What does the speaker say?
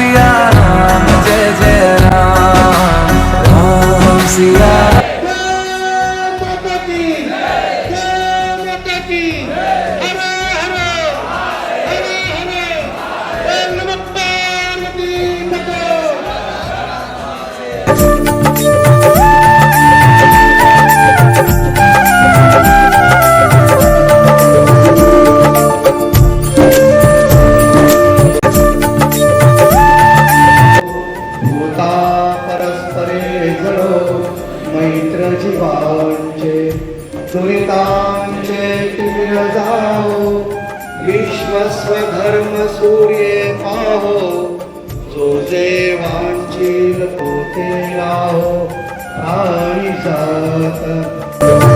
see मैत्र जीवांचे सुरितांचे जाओ विश्वस्वधर्म सूर्य पाहो जो देवांची पोते लाहो आणि जात